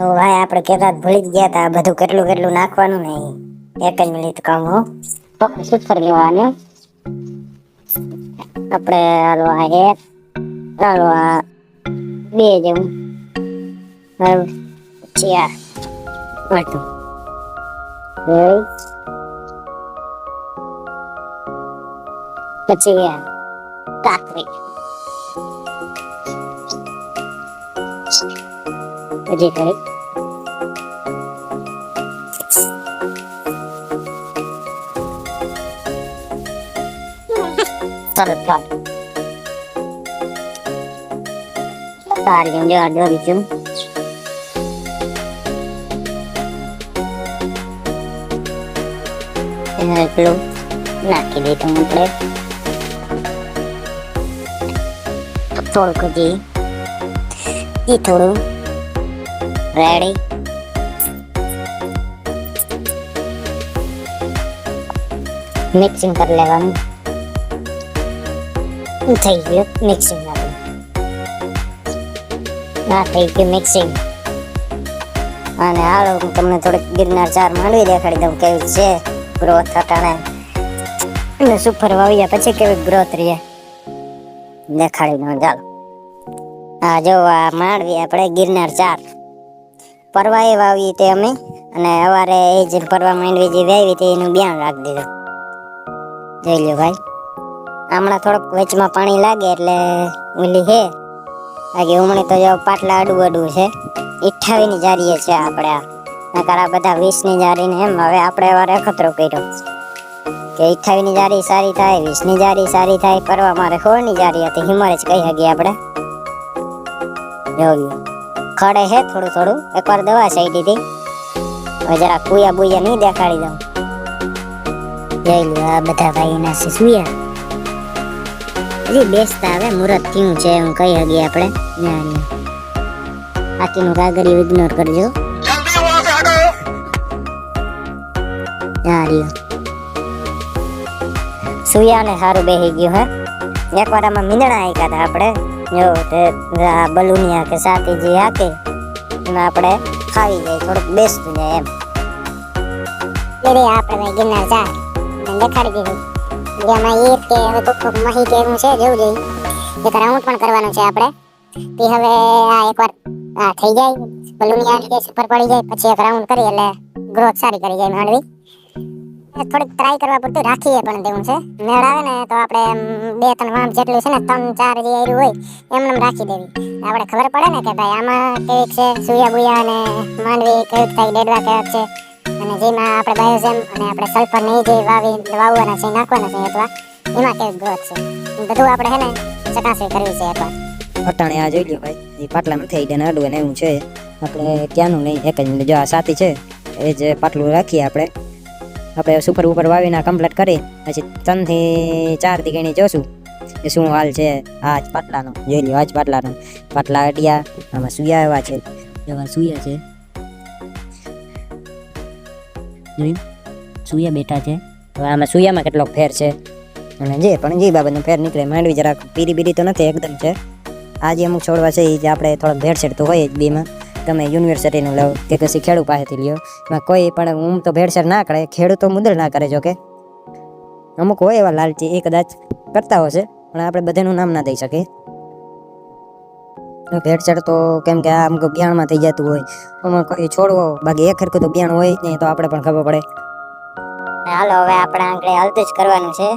તો ભાઈ, આપણે કહેતા ભૂલી જ ગયા હતા બધું કેટલું કેટલું નાખવાનું ને એક જ મિનિટ કામ હો. શું કરી લેવાનું? આપણે હાલો આ એક હાલો આ બે જેવું. પછી આ આટલું પછી કાકરી પછી કરી. ચાલ સારી જો જો બીજું એટલું નાખી દઈશું આપણે થોડુંક હજી. એ થોડું. રેડી મિક્સિંગ કરી લેવાનું. થઈ ગયું મિક્સિંગ આપણું હા થઈ ગયું મિક્સિંગ અને હાલો, હું તમને થોડીક ગિરનાર ચાર માંડવી દેખાડી દઉં કેવી છે ગ્રોથ અટાણે. અને સુપર વાવ્યા પછી કેવી ગ્રોથ રહે દેખાડી દઉં, ચાલો. આ જો, આ માંડવી આપણે ગિરનાર ચાર. પરવાએ વાવી તે અમે, અને સવારે એ જે પરવા માંડવી જે વાવી તે એનું બિયાણ રાખી દીધું. જોઈ લો ભાઈ. હમણાં થોડોક વચમાં પાણી લાગે એટલે ઓલી હે. બાકી ઉમણે તો જો પાટલા અડું અડું છે. અઠ્ઠાવીની જારીએ છે આપણે આ. નકર આ બધા વીસની જારીને એમ હવે આપણે વારે અખતરો કર્યો. કે અઠ્ઠાવીની જારી સારી થાય, વીસની જારી સારી થાય, કરવા મારે સોળની જારી હતી, હિમારે જ કહી શકીએ આપણે. જોયું. ખડે હે થોડું થોડું. એકવાર દવા સહી દીધી. હવે જરા કુયા બુયા નહીં દેખાડી દઉં. જઈ લ્યો, આ બધા ભાઈના છે એટલી બેસ્ટ આવે મુરત થયું છે એમ કહી હગીએ આપણે. ન્યાણી બાકીનું કાગળિયું ઇગ્નોર કરજો. સુયાને સારું બેસી ગયું હે? એકવાર આમાં મીંદણા આવી ગયા આપણે. જો તે આ બલુનિયા કે સાતીજી હાકે એમાં આપણે ખાવી જાય થોડુંક બેસતું જાય એમ. આપણે ગિરનાર જા. દેખાડી દીધું. જેમાં એ કે હવે તો મહી કે એવું છે, જેવું જોઈએ. એક રાઉન્ડ પણ કરવાનું છે આપણે. તે હવે આ એકવાર થઈ જાય. બલૂની આઠ કે સફર પડી જાય, પછી એક રાઉન્ડ કરી એટલે ગ્રોથ સારી કરી જાય માંડવી થોડીક ટ્રાય કરવા પૂરતું રાખીએ પણ તેવું છે. મેળ આવે ને તો આપણે બે ત્રણ વામ જેટલું છે ને, ત્રણ ચાર જે એરું હોય એમને રાખી દેવી. આપણે ખબર પડે ને કે ભાઈ આમાં કેવીક છે, સુયા બુયા અને માંડવી કેવીક થાય, ડેડવા કેવાક છે. અને જેમાં આપણે બાયોઝેમ અને આપણે સલ્ફર નહીં જે વાવી, વાવવાના છે, નાખવાના છે અથવા એમાં કેવી ગ્રોથ છે? બધું આપણે હે ને ચકાસણી કરવી છે એકવાર. અટાણે આ જોઈ લ્યો ભાઈ, એ પાટલામાં થઈ ગયા અડવું અને એવું છે. આપણે ક્યાંનું નહીં, એક જ જો આ સાથી છે, એ જે પાટલું રાખીએ આપણે. આપણે સુપર ઉપર વાવીને કમ્પ્લીટ કરી, પછી ત્રણથી ચારથી ગણી જોશું. કે શું હાલ છે? આ જ પાટલાનો, જોઈ આ જ પાટલાનો. પાટલા અડિયા, આમાં સુયા એવા છે. એવા સુયા છે. જોયું? સૂયા બેઠા છે. હવે આમાં સૂયામાં કેટલોક ફેર છે. અને જે, પણ જે બાબતનો ફેર નીકળે, માંડવી જરાક પીરી બીરી તો નથી એકદમ છે. આ જે અમુક છોડવા છે એ જે આપણે થોડોક ભેળસેળ તો હોય જ બેમાં. તમે યુનિવર્સિટીનું લો કે પછી ખેડૂત પાસેથી લ્યો. એમાં કોઈ પણ હું તો ભેળસેળ ના કરે, ખેડૂતો મુદ્દળ ના કરે જો અમુક હોય એવા લાલચી, એ કદાચ કરતા હશે પણ આપણે બધાનું નામ ના દઈ શકીએ. ભેળસેળ તો કેમ કે આ અમુક બિયાણમાં થઈ જતું હોય. આમાં કોઈ છોડવો, બાકી એક હરખું તો બિયાણ હોય નહીં તો આપણે પણ ખબર પડે. હાલો, હવે આપણે આંકડે હલતું જ કરવાનું છે.